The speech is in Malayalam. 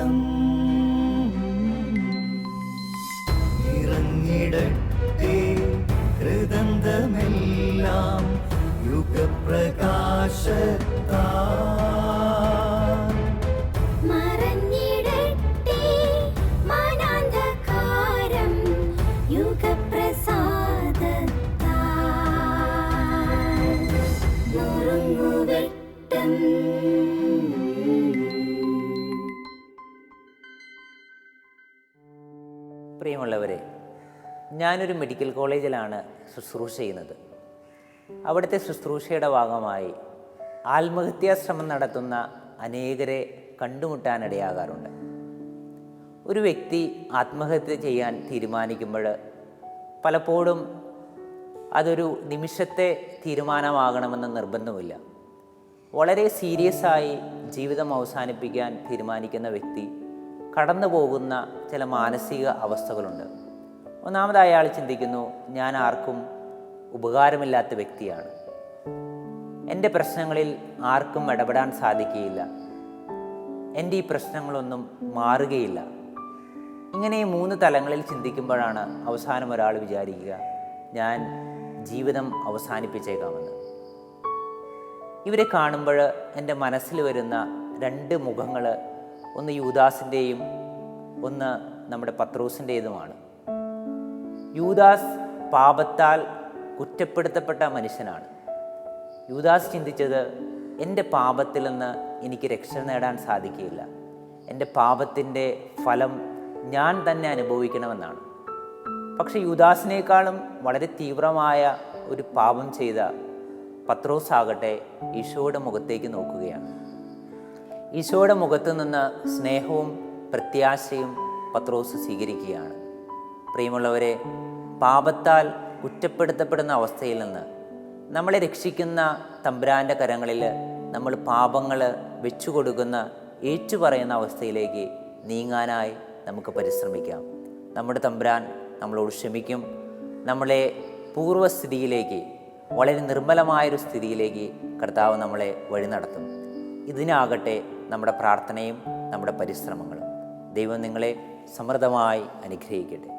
നുറുങ്ങുവെട്ടം ഇറങ്ങിടട്ടെ ഹൃദന്തമെല്ലാം യുഗപ്രകാശത്താ മറഞ്ഞിടട്ടെ മനാന്ധകാരം യുഗപ്രസാദത്താൽ പ്രിയമുള്ളവരെ ഞാനൊരു മെഡിക്കൽ കോളേജിലാണ് ശുശ്രൂഷ ചെയ്യുന്നത്. അവിടുത്തെ ശുശ്രൂഷയുടെ ഭാഗമായി ആത്മഹത്യാശ്രമം നടത്തുന്ന അനേകരെ കണ്ടുമുട്ടാനിടയാകാറുണ്ട്. ഒരു വ്യക്തി ആത്മഹത്യ ചെയ്യാൻ തീരുമാനിക്കുമ്പോൾ പലപ്പോഴും അതൊരു നിമിഷത്തെ തീരുമാനമാകണമെന്ന് നിർബന്ധമില്ല. വളരെ സീരിയസ് ആയി ജീവിതം അവസാനിപ്പിക്കാൻ തീരുമാനിക്കുന്ന വ്യക്തി കടന്നു പോകുന്ന ചില മാനസിക അവസ്ഥകളുണ്ട്. ഒന്നാമതായി അയാൾ ചിന്തിക്കുന്നു ഞാൻ ആർക്കും ഉപകാരമില്ലാത്ത വ്യക്തിയാണ്. എന്റെ പ്രശ്നങ്ങളിൽ ആർക്കും ഇടപെടാൻ സാധിക്കുകയില്ല. എന്റെ ഈ പ്രശ്നങ്ങളൊന്നും മാറുകയില്ല. ഇങ്ങനെ ഈ മൂന്ന് തലങ്ങളിൽ ചിന്തിക്കുമ്പോഴാണ് അവസാനം ഒരാൾ വിചാരിക്കുക ഞാൻ ജീവിതം അവസാനിപ്പിച്ചേക്കാമെന്ന്. ഇവരെ കാണുമ്പോൾ എന്റെ മനസ്സിൽ വരുന്ന രണ്ട് മുഖങ്ങൾ ഒന്ന് യൂദാസിന്റെയും ഒന്ന് നമ്മുടെ പത്രൂസിന്റേതുമാണ്. യൂദാസ് പാപത്താൽ കുറ്റപ്പെടുത്തപ്പെട്ട മനുഷ്യനാണ്. യൂദാസ് ചിന്തിച്ചത് എന്റെ പാപത്തിൽ നിന്ന് എനിക്ക് രക്ഷ നേടാൻ സാധിക്കില്ല എന്റെ പാപത്തിന്റെ ഫലം ഞാൻ തന്നെ അനുഭവിക്കണമെന്നാണ്. പക്ഷെ യൂദാസിനേക്കാളും വളരെ തീവ്രമായ ഒരു പാപം ചെയ്ത പത്രോസ് ആകട്ടെ ഈശോയുടെ മുഖത്തേക്ക് നോക്കുകയാണ്. ഈശോയുടെ മുഖത്ത് നിന്ന് സ്നേഹവും പ്രത്യാശയും പത്രോസ് സ്വീകരിക്കുകയാണ്. പ്രിയമുള്ളവരെ പാപത്താൽ കുറ്റപ്പെടുത്തപ്പെടുന്ന അവസ്ഥയിൽ നിന്ന് നമ്മളെ രക്ഷിക്കുന്ന തമ്പുരാന്റെ കരങ്ങളിൽ നമ്മൾ പാപങ്ങൾ വെച്ചു കൊടുക്കുന്ന ഏറ്റുപറയുന്ന അവസ്ഥയിലേക്ക് നീങ്ങാനായി നമുക്ക് പരിശ്രമിക്കാം. നമ്മുടെ തമ്പുരാൻ നമ്മളോട് ക്ഷമിക്കും. നമ്മളെ പൂർവസ്ഥിതിയിലേക്ക് വളരെ നിർമ്മലമായൊരു സ്ഥിതിയിലേക്ക് കർത്താവ് നമ്മളെ വഴി നടത്തും. ഇതിനാകട്ടെ നമ്മുടെ പ്രാർത്ഥനയും നമ്മുടെ പരിശ്രമങ്ങളും ദൈവം നിങ്ങളെ സമൃദ്ധമായി അനുഗ്രഹിക്കട്ടെ.